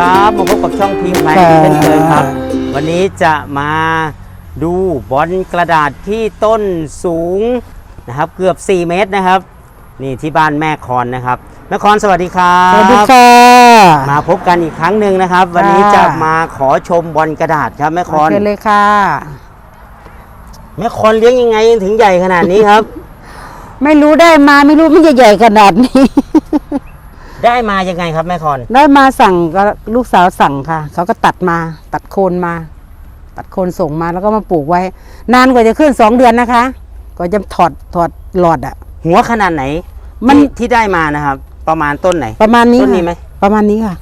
ครับมาพบกับช่องพิมพ์ไลน์ค่ะเช่นเคยครับ วันนี้จะมาดูบอลกระดาษที่ต้นสูงนะครับ เกือบ 4 เมตรนะครับ นี่ที่บ้านแม่คอนนะครับแม่คอนสวัสดีครับสวัสดีค่ะมาพบกันอีกครั้งหนึ่งนะครับ วันนี้ค่ะจะมาขอชมบอลกระดาษครับแม่คอนเชิญเลยค่ะแม่คอนเลี้ยงยังไงถึงใหญ่ขนาดนี้ครับ ไม่รู้ได้มาไม่รู้มันจะใหญ่ขนาดนี้ ได้มายังไงครับแม่คอน ได้มาสั่งก็ลูกสาวสั่งค่ะ เขาก็ตัดมาตัดโคนมา ตัดโคนส่งมาแล้วก็มาปลูกไว้ นานกว่าจะขึ้นสองเดือนนะคะก็จะถอดถอดหลอดอะ หัวขนาดไหนมันที่ที่ได้มานะครับ ประมาณต้นไหน ประมาณนี้ต้นนี้ค่ะไหมประมาณนี้ค่ะ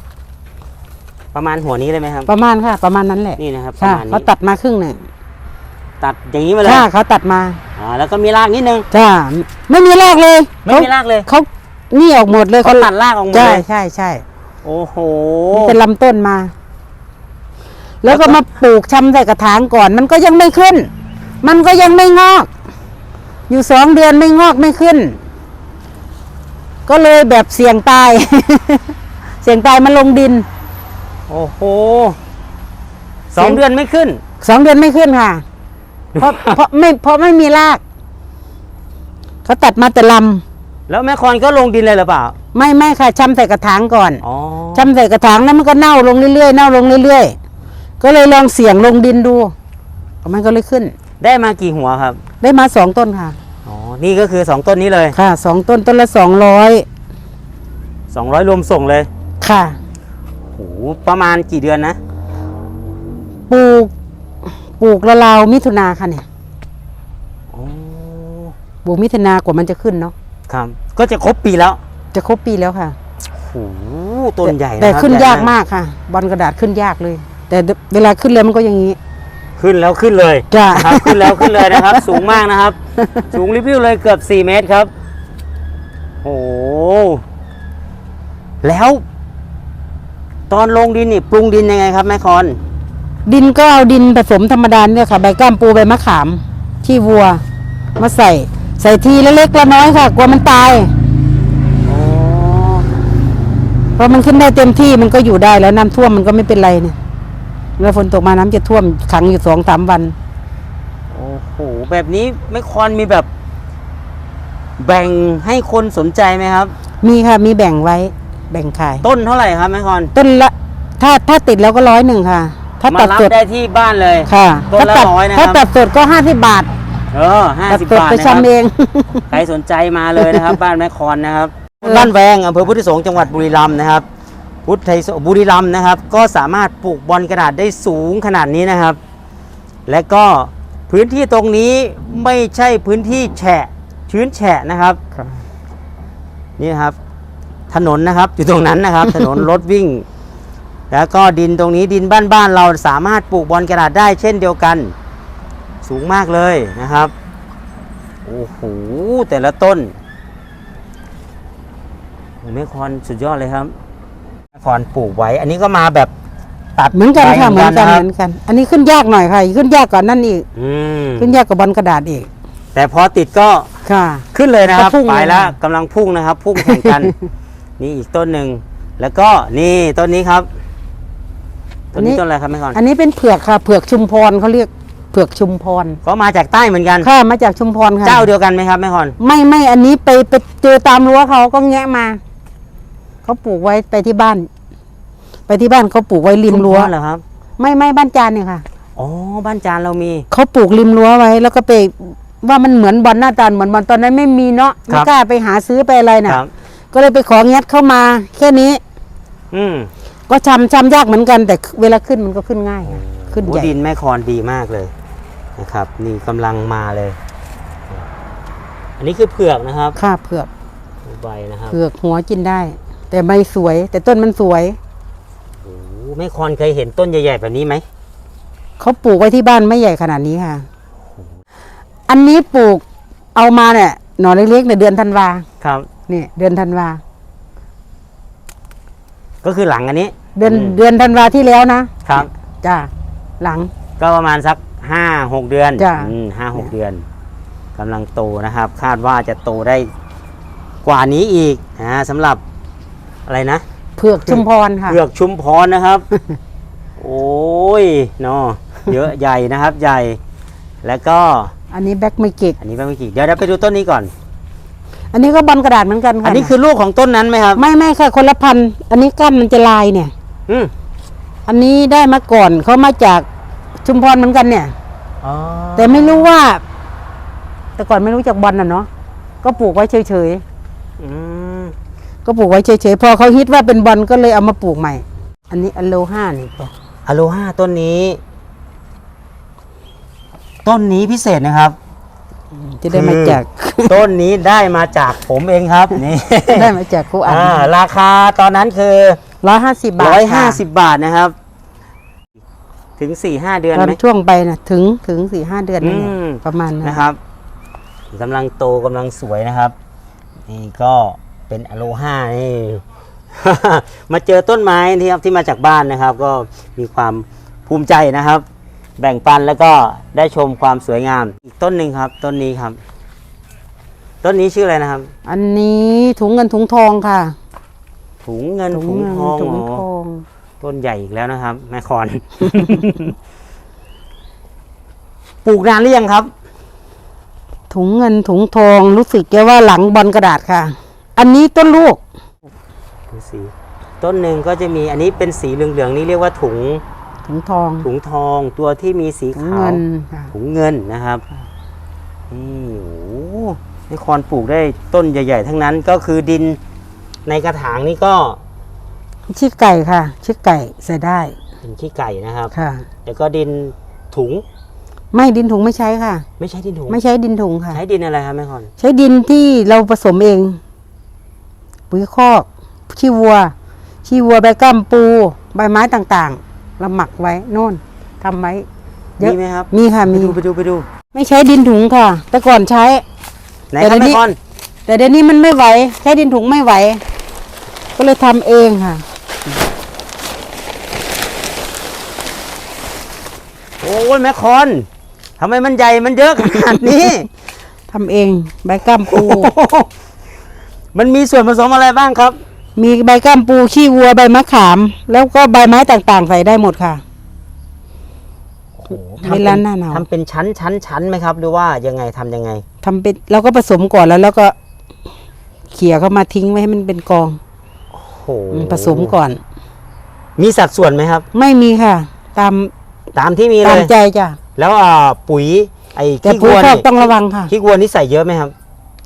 ประมาณหัวนี้เลยไหมครับ ประมาณค่ะ ประมาณนั้นแหละนี่นะครับประค่ะมาณนี้เขาตัดมาครึ่งหนึ่งตัดอย่างนี้มาเลยค่ะเขาตัดมาอ่าแล้วก็มีรากนิดนึงจ้าไม่มีรากเลยไม่มีรากเลย เขา นี่ออกหมดเลยเขาตัดรากออกมาใช่เลยใช่ใช่โอ้โห เป็นลำต้นมา แล้วก็มาปลูกชำใส่กระถางก่อน มันก็ยังไม่ขึ้น มันก็ยังไม่งอก อยู่สองเดือนไม่งอกไม่ขึ้น ก็เลยแบบเสี่ยงตาย เสี่ยงตายมาลงดิน โอ้โหสองเดือนไม่ขึ้นสองเดือนไม่ขึ้นค่ะ เพราะเพราะไม่เพราะไม่มีรากเขาตัดมาแต่ล แล้วแม่คอนก็ลงดินเลยหรือเปล่าำไม่ไม่ค่ะชำใส่กระถางก่อนอ๋อชำใส่กระถางแล้วมันก็เน่าลงเรื่อยๆเน่าลงเรื่อยๆ ก็เลยลองเสี่ยงลงดินดู มันก็เลยขึ้น ได้มากี่หัวครับ ได้มาสองต้นค่ะ อ๋อ นี่ก็คือสองต้นนี้เลย ค่ะสองต้นต้นละสองร้อยสองร้อยรวมส่งเลย ค่ะโอ้โหประมาณกี่เดือนนะ ปลูก ปลูกละลาวๆมิถุนาค่ะเนี่ยอ๋อปลูกมิถุนากว่ามันจะขึ้นเนาะ ครับ ก็จะครบปีแล้วจะครบปีแล้วค่ะโอ้โหต้นใหญ่ะแต่ครับขึ้นใหญ่ยากมากค่ะ บอลกระดาษขึ้นยากเลย แต่เวลาขึ้นเลยมันก็อย่างนี้ขึ้นแล้วขึ้นเลยจ้ะ นะครับ ขึ้นแล้วขึ้นเลยนะครับ สูงมากนะครับ สูงริบบิ้วเลยเกือบ 4 เมตรครับ โอ้โหแล้ว ตอนลงดินนี่ปรุงดินยังไงครับแม่คอนดินก็เอาดินผสมธรรมดาเนี่ยค่ะ ใบก้ามปูใบมะขามที่วัว มาใส่ ใส่ทีละเล็กละน้อยค่ะ กลัวมันตายอ๋อเพราะมันขึ้นได้เต็มที่มันก็อยู่ได้แล้วน้ำท่วมมันก็ไม่เป็นไรเนี่ยเวลาฝนตกมาน้ำจะท่วมขังอยู่สองสามวัน โอ้โหแบบนี้แม่คอนมีแบบ แบ่งให้คนสนใจไหมครับ มีค่ะมีแบ่งไว้ แบ่งขาย ต้นเท่าไหร่ครับแม่คอนต้นละ ถ้าถ้าติดแล้วก็ร้อยหนึ่งค่ะ ถ้ามาตัดรับสดได้ที่บ้านเลยค่ะต้นละถ้าตัดร้อยนะครับถ้าตัดสดก็ห้าสิบบาท เออห้าตัดสิบสดบาทไปนะครับชำเองใครสนใจมาเลยนะครับ บ้านแม่คอนนะครับ บ้านแวงอำเภอพุทธสงฆ์จังหวัดบุรีรัมย์นะครับ พุทธไทยสบุรีรัมย์นะครับ ก็สามารถปลูกบอลกระดาษได้สูงขนาดนี้นะครับ และก็พื้นที่ตรงนี้ไม่ใช่พื้นที่แฉะชื้นแฉะนะครับนี่นะครับ ถนนนะครับอยู่ตรงนั้นนะครับ ถนนรถวิ่ง แล้วก็ดินตรงนี้ดินบ้านๆเราสามารถปลูกบอลกระดาษได้เช่นเดียวกัน สูงมากเลยนะครับ โอ้โห แต่ละต้นโอ้แม่คอนสุดยอดเลยครับแม่คอนปลูกไว้ อันนี้ก็มาแบบตัดเหมือนกันใบค่ะเหมือนกันะคเหรับมือนกัน อันนี้ขึ้นยากหน่อยค่ะ ขึ้นยากกว่านั่นอีกอืมขึ้นยากกว่าบอลกระดาษอีก แต่พอติดก็ค่ะ ขึ้นเลยนะครับก็พุ่งไปเลยแล้วค่ะกำลังพุ่งนะครับ พุ่งแข่งกัน นี่อีกต้นหนึ่งแล้วก็นี่ต้นนี้ครับต้นนี้ต้นอะไรครับแม่คอนอันนี้เป็นเผือกค่ะเผือกชุมพรเขาเรียก เผือกชุมพรก็มาจากใต้เหมือนกันค่ะมาจากชุมพรค่ะเจ้าเดียวกันไหมครับแม่คอนไม่ไม่อันนี้ไปไปเจอตามรั้วเขาก็แงะมาเขาปลูกไว้ไปที่บ้าน ไปที่บ้านเขาปลูกไว้ริมรั้วชุพเหรอครับ ไม่ไม่บ้านจานเนี่ยค่ะอ๋อบ้านจานเรามีเขาปลูกริมรั้วไว้ แล้วก็ไปว่ามันเหมือนบอลหน้าตาเหมือนบอลตอนนั้นไม่มีเนาะคไม่รับกล้าไปหาซื้อไปอะไรคน่ะรับก็เลยไปของยัดเข้ามา แค่นี้ อืมก็ชำชำยากเหมือนกัน แต่เวลาขึ้นมันก็ขึ้นง่ายค่ะขึ้นโอ้ใหญ่ดินแม่คอนดีมากเลย นะครับ นี่กำลังมาเลย อันนี้คือเผือกนะครับค่ะเผือกใบนะครับเผือกหัวกินได้ แต่ใบสวย แต่ต้นมันสวยโอ้แม่คอนเคยเห็นต้นใหญ่ๆแบบนี้ไหมเขาปลูกไว้ที่บ้านไม่ใหญ่ขนาดนี้ค่ะ อันนี้ปลูกเอามาเนี่ยหน่อเล็กๆเนี่ยเดือนธันวาครับนี่เดือนธันวาก็คือหลังอันนี้ เดือนอืม เดือนธันวาที่แล้วนะครับ จ้าหลังก็ประมาณสัก ห้าหกเดือนจ้ะ อืมห้าหกเดือนกำลังโตนะครับ คาดว่าจะโตได้กว่านี้อีกนะสำหรับอะไรนะเผือกชุมพรค่ะ เผือกชุมพรนะครับ โอ้ยเนาะเยอะใหญ่นะครับ ใหญ่ แล้วก็อันนี้แบ็กไม่กิกอันนี้ไม่กี่เดี๋ยวเราไปดูต้นนี้ก่อน อันนี้ก็บอลกระดาษเหมือนกันค่ะอันนี้คือลูกของต้นนั้นไหมครับ ไม่ไม่ค่ะคนละพันธุ์อันนี้ก้านมันจะลายเนี่ย อืมอันนี้ได้มาก่อนเขามาจาก ชุมพรเหมือนกันเนี่ย อ๋อแต่ไม่รู้ว่า แต่ก่อนไม่รู้จักบอลน่ะเนาะก็ปลูกไว้เฉยอืมๆก็ปลูกไว้เฉยๆพอเขาฮิตว่าเป็นบอลก็เลยเอามาปลูกใหม่ อันนี้อันโลห้านี่ปะอะโลห้าต้นนี้ ต้นนี้พิเศษนะครับ จะได้มาจากต้นนี้ได้มาจากผมเองครับ นี่ได้มาจากครูอันอ่าราคาตอนนั้นคือ ร้อยห้าสิบบาทร้อยห้าค่ะ สิบบาทนะครับ ถึงสี่ห้าเดือนตอนไหม ช่วงไปนะถึงถึงสี่ห้าเดือนนั่นแหละอืม ประมาณนั้นนะครับกำลังโตกำลังสวยนะครับ นี่ก็เป็นอะโลฮานี่ มาเจอต้นไม้ที่ครับที่มาจากบ้านนะครับ ก็มีความภูมิใจนะครับ แบ่งปันแล้วก็ได้ชมความสวยงาม อีกต้นหนึ่งครับ ต้นนี้ครับ ต้นนี้ชื่ออะไรนะครับ อันนี้ถุงเงินถุงทองค่ะถุงเงินถุงเงิทองถุงอ๋อทอง ต้นใหญ่อีกแล้วนะครับ แม่คอน ปลูกนานหรือยังครับ ถุงเงินถุงทองรู้สึกแกว่าหลังบอลกระดาษค่ะ อันนี้ต้นลูกดูสีต้นหนึ่งก็จะมีอันนี้เป็นสีเหลืองๆนี่เรียกว่าถุงถุงทอง ถุงทองตัวที่มีสีถุงขาวเงินค่ะ ถุงเงินนะครับนี่โอ้โหนี่คอนปลูกได้ต้นใหญ่ ๆ ทั้งนั้นก็คือดินในกระถางนี่ก็ ชื่อไก่ค่ะชื่อไก่ใส่ได้เป็นขี้ไก่นะครับ ค่ะ แล้วก็ดินถุงไม่ดินถุงไม่ใช้ค่ะ ไม่ใช่ดินถุงไม่ใช้ดินถุงค่ะ ใช้ดินอะไรครับแม่คอนใช้ดินที่เราผสมเอง ปุ๋ยคอกขี้วัวขี้วัวใบก้ามปู ใบไม้ต่างๆเราหมักไว้โน่นทำไว้เยอะมีไหมครับมีค่ะไปมี ดูไปดูไปดูไม่ใช้ดินถุงค่ะ แต่ก่อนใช้ ไหนแต่ครับเดี๋ยวนี้แม่คอนแต่เดี๋ยวนี้มันไม่ไหว ใช้ดินถุงไม่ไหว ก็เลยทำเองค่ะ โอ้ยแม่คอนทำไมมันใหญ่มันเยอะขนาดนี้ ทำเองใบก้ามปู มันมีส่วนผสมอะไรบ้างครับ มีใบก้ามปูขี้วัวใบมะขาม แล้วก็ใบไม้ต่างๆ ใส่ได้หมดค่ะทำเวเป็ลานหน้าหนาว ทำเป็นชั้นชั้นชั้นไหมครับ หรือว่ายังไงทำยังไง ทำเป็นเราก็ผสมก่อนแล้วแล้วก็เขี่ยเข้ามาทิ้งไว้ให้มันเป็นกองโอ้โหอืมผสมก่อน มีสัดส่วนไหมครับ ไม่มีค่ะ ตาม ตามที่มีเลตามย ใจจ้ะแล้วอ่าปุ๋ย ไอ้แต่ขี้ปุ๋ยวัวคอกนี่ต้องระวังค่ะ ขี้วัวนี่ใส่เยอะไหมครับ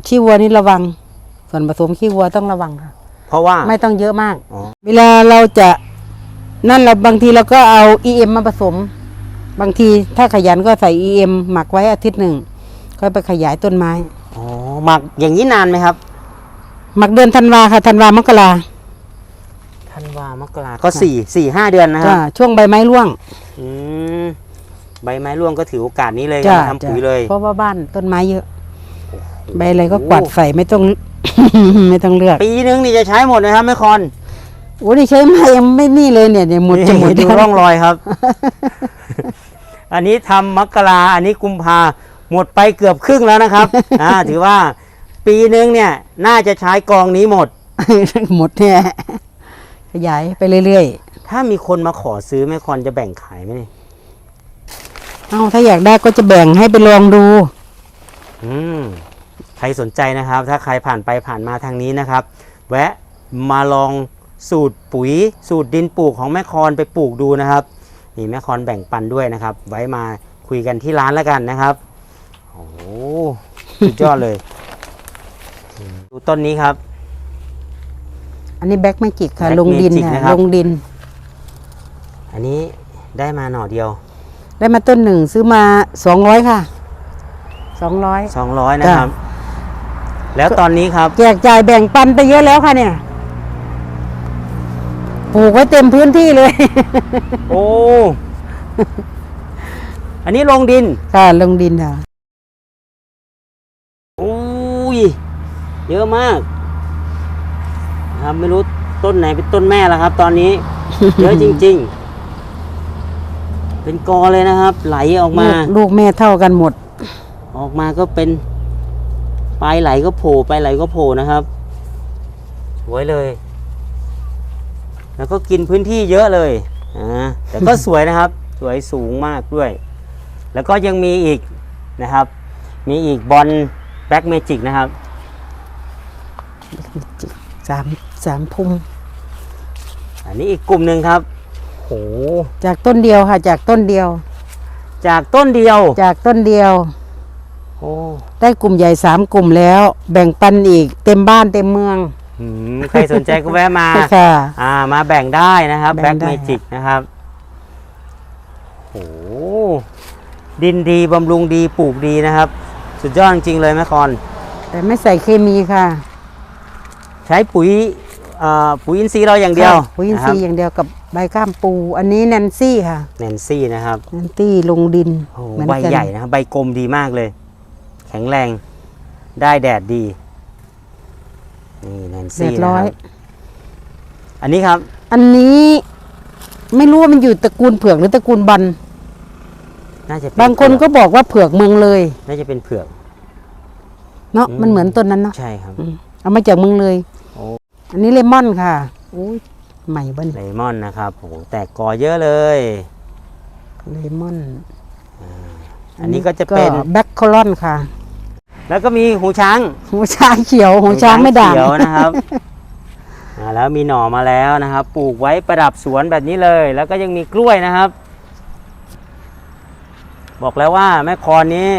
ขี้วัวนี่ระวัง ส่วนผสมขี้วัวต้องระวังค่ะ เพราะว่า ไม่ต้องเยอะมาก อ๋อ เวลาเราจะนั่นเราบางทีเราก็เอา EM มาผสม บางทีถ้าขยันก็ใส่ EM หมักไว้อาทิตย์หนึ่งค่อยไปขยายต้นไม้ อ๋อหมักอย่างนี้นานไหมครับหมักเดือนธันวาค่ะธันวามกราธันวามกราก็สี่สี่ห้าเดือนนะคจ้ะรับช่วงใบไม้ร่วงอืม ใบไม้ร่วงก็ถือโอกาสนี้เลยจ้ะมาทำปุ๋ยเลย เพราะว่าบ้านต้นไม้เยอะ ใบอะไรก็กวาดใส่ไม่ต้อง ไม่ต้องเลือกปีนึงนี่จะใช้หมดไหมครับแม่คอนโอ้นี่ใช้มายังไม่นี่เลยเนี่ยเนี่ยหมดจะหมดดูแล้วร่องรอยครับ อันนี้ทำมกราอันนี้กุมภาหมดไปเกือบครึ่งแล้วนะครับ อ่าถือว่าปีนึงเนี่ย น่าจะใช้กองนี้หมด หมดเนี่ยขยายไปเรื่อยถ้ามีคนมาขอซื้อแม่คอนจะแบ่งขายไหมเนี่ยๆ เอาถ้าอยากได้ก็จะแบ่งให้ไปลองดู อืมใครสนใจนะครับ ถ้าใครผ่านไปผ่านมาทางนี้นะครับ แวะมาลองสูตรปุ๋ย สูตรดินปลูกของแม่คอนไปปลูกดูนะครับนี่แม่คอนแบ่งปันด้วยนะครับ ไว้มาคุยกันที่ร้านแล้วกันนะครับโอ้โหสุดยอดเลยอืมดูต้นนี้ครับ อันนี้แบ็กไม่จิกค่ะ Black ลงดิน Magic ค่ะนะครับลงดิน อันนี้ได้มาหน่อเดียว ได้มาต้นหนึ่งซื้อมาสองร้อยค่ะสองร้อย200นะครับ แล้วตอนนี้ครับ แจกจ่ายแบ่งปันไปเยอะแล้วค่ะเนี่ยปลูกไว้เต็มพื้นที่เลย โอ้ อันนี้ลงดิน ค่ะลงดินค่ะโอ้ย เยอะมากนะครับไม่รู้ต้นไหนเป็นต้นแม่แล้วครับ ตอนนี้ เยอะจริง ๆ เป็นกอเลยนะครับ ไหลออกมา ลูกลูกแม่เท่ากันหมด ออกมาก็เป็นปลายไหลก็โผล่ปลายไหลก็โผล่นะครับสวยเลย แล้วก็กินพื้นที่เยอะเลยอ่าแต่ก็สวยนะครับ สวยสูงมากด้วย แล้วก็ยังมีอีกนะครับ มีอีกบอลแบ็กเมจิกนะครับสามสามพุ่มอันนี้อีกกลุ่มหนึ่งครับโห จากต้นเดียวค่ะ จากต้นเดียว จากต้นเดียว จากต้นเดียว โอ้ได้กลุ่มใหญ่สามกลุ่มแล้ว แบ่งปันอีกเต็มบ้านเต็มเมืองหืมใครสนใจก็แวะมาค่ะ อ่า มาแบ่งได้นะครับแบ่แบ็กงได้เมจิกนะครับโอ้ดินดีบำรุงดีปลูกดีนะครับ สุดยอดจริงๆเลยแม่คอน แต่ไม่ใส่เคมีค่ะ ใช้ปุ๋ยเอ่อ ปุ๋ยอินทรีย์เราอย่างเดียวค่ะปุ๋ยอินทรีย์อย่างเดียวกับใบก้ามปู อันนี้แนนซี่ค่ะแนนซี่นะครับแนนซี่ลงดินโอ้เหมือนใบกันใหญ่นะครับใบกลมดีมากเลย แข็งแรงได้แดดดีนี่แนนเรีซี่ยบนะร้อคยรับอันนี้ครับ อันนี้ไม่รู้ว่ามันอยู่ตระกูลเผือกหรือตระกูลบันน่าจะเป็บางคนก็เผือบอกว่าเผือกเมืองเลยน่าจะเป็นเผือกเนาะอืมมันเหมือนต้นนั้นเนาะใช่ครับอืมเอามาจากเมืองเลยโอ้อันนี้เลมอนค่ะโอ้ยใหม่บ้านเลมอนนะครับโอ้โหแตกกอเยอะเลยเลมอนอันนี้ก็จะเป็นแบ็คโคลอนค่ะ แล้วก็มีหูช้าง หูช้างเขียวหูช้างไม่ด่างเขียวนะครับอ่าแล้วมีหน่อมาแล้วนะครับ ปลูกไว้ประดับสวนแบบนี้เลย แล้วก็ยังมีกล้วยนะครับ บอกแล้วว่าแม่คอนนี้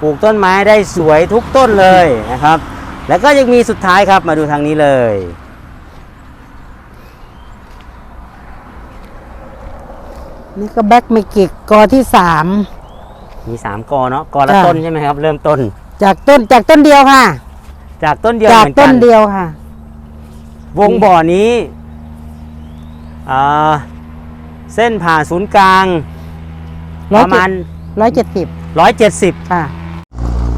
ปลูกต้นไม้ได้สวยทุกต้นเลยนะครับ แล้วก็ยังมีสุดท้ายครับมาดูทางนี้เลย นี่ก็แบ็คเมกิกกอที่สาม มีสามกอเนาะกอละจ้ะ ต้นใช่ไหมครับ เริ่มต้น จากต้นจากต้นเดียวค่ะ จากต้นเดียวจากเหมือนต้กันนเดียวค่ะ วงบ่อนี้อ่าเส้นผ่าศูนย์กลางร้ปอยระมาณ ร้อยเจ็ดสิบ170 ค่ะ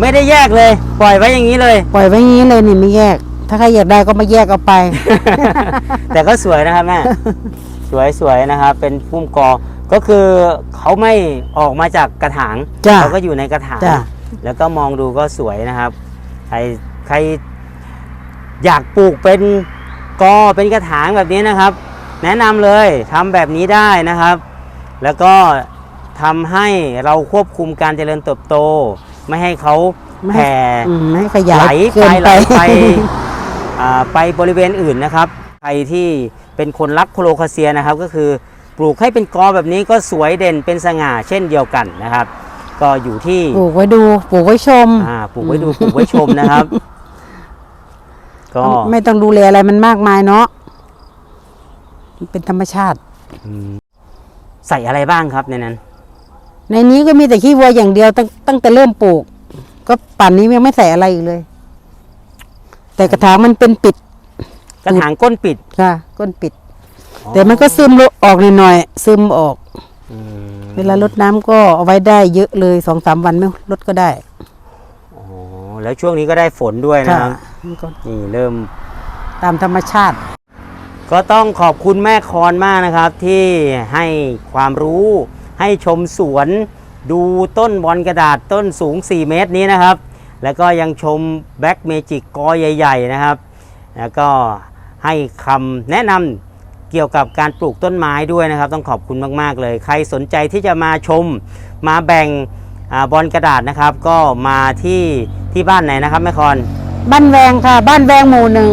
ไม่ได้แยกเลย ปล่อยไว้อย่างนี้เลย ปล่อยไว้งี้เลยนี่ไม่แยก ถ้าใครอยากได้ก็มาแยกเอาไป แต่ก็สวยนะครับแม่ สวยสวยนะครับ เป็นพุ่มกอ ก็คือเขาไม่ออกมาจากกระถางจ้ะเขาก็อยู่ในกระถางจ้ะ แล้วก็มองดูก็สวยนะครับ ใครใครอยากปลูกเป็นกอเป็นกระถางแบบนี้นะครับ แนะนำเลยทำแบบนี้ได้นะครับ แล้วก็ทำให้เราควบคุมการเจริญเติบโต ไม่ให้เขาไม่ให้แผ่ อืมไม่ให้ขยายไหลเกิไปนไหลไปไป อ่าไปบริเวณอื่นนะครับ ใครที่เป็นคนรักโคโลคาเซียนะครับก็คือ ปลูกให้เป็นกอแบบนี้ก็สวยเด่นเป็นสง่าเช่นเดียวกันนะครับ ก็อยู่ที่ปลูกไว้ดูปลูกไว้ชมอ่าปลูกไว้ดูปลูกไว้ชมนะครับ ก็ไม่ต้องดูแลอะไรมันมากมายเนาะมันเป็นธรรมชาติอืมใส่อะไรบ้างครับในนั้น ในนี้ก็มีแต่ขี้วัวอย่างเดียวตั้งตั้งแต่เริ่มปลูก ก็ป่านนี้ยังไม่ใส่อะไรอีกเลย แต่กระถางมันเป็นปิด กระถางก้นปิดค่ะ ก้นปิด แต่มันก็ซึมออกหน่อยๆซึมออก อืมเวลารดน้ำก็เอาไว้ได้เยอะเลยสองสามวันไม่ลดก็ได้อ๋อแล้วช่วงนี้ก็ได้ฝนด้วยนะครับมันก็นี่เริ่ม ตามธรรมชาติ ก็ต้องขอบคุณแม่คอนมากนะครับ ที่ให้ความรู้ให้ชมสวน ดูต้นบอลกระดาษต้นสูง 4 เมตรนี้นะครับ แล้วก็ยังชมแบ็กเมจิกกอใหญ่ ๆ นะครับ แล้วก็ให้คำแนะนำ เกี่ยวกับการปลูกต้นไม้ด้วยนะครับ ต้องขอบคุณมาก ๆ เลย ใครสนใจที่จะมาชมมาแบ่งอาบอลกระดาษนะครับ ก็มาที่ที่บ้านไหนนะครับแม่คอนบ้านแวงค่ะ บ้านแวงหมู่หนึ่ง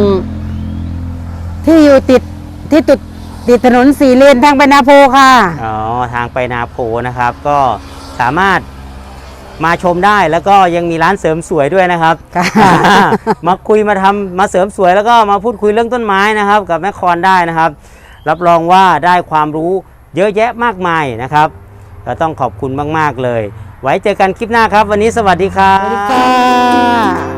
ที่อยู่ติดที่ติดติดถนนสี่เลนทางไปนาโพค่ะอ๋อทางไปนาโพนะครับ ก็สามารถมาชมได้แล้วก็ยังมีร้านเสริมสวยด้วยนะครับค่ะมาคุยมาทำมาเสริมสวยแล้วก็มาพูดคุยเรื่องต้นไม้นะครับ กับแม่คอนได้นะครับ รับรองว่าได้ความรู้เยอะแยะมากมายนะครับก็ต้องขอบคุณมาก ๆ เลย ไว้เจอกันคลิปหน้าครับ วันนี้สวัสดีครับสวัสดีค่ะ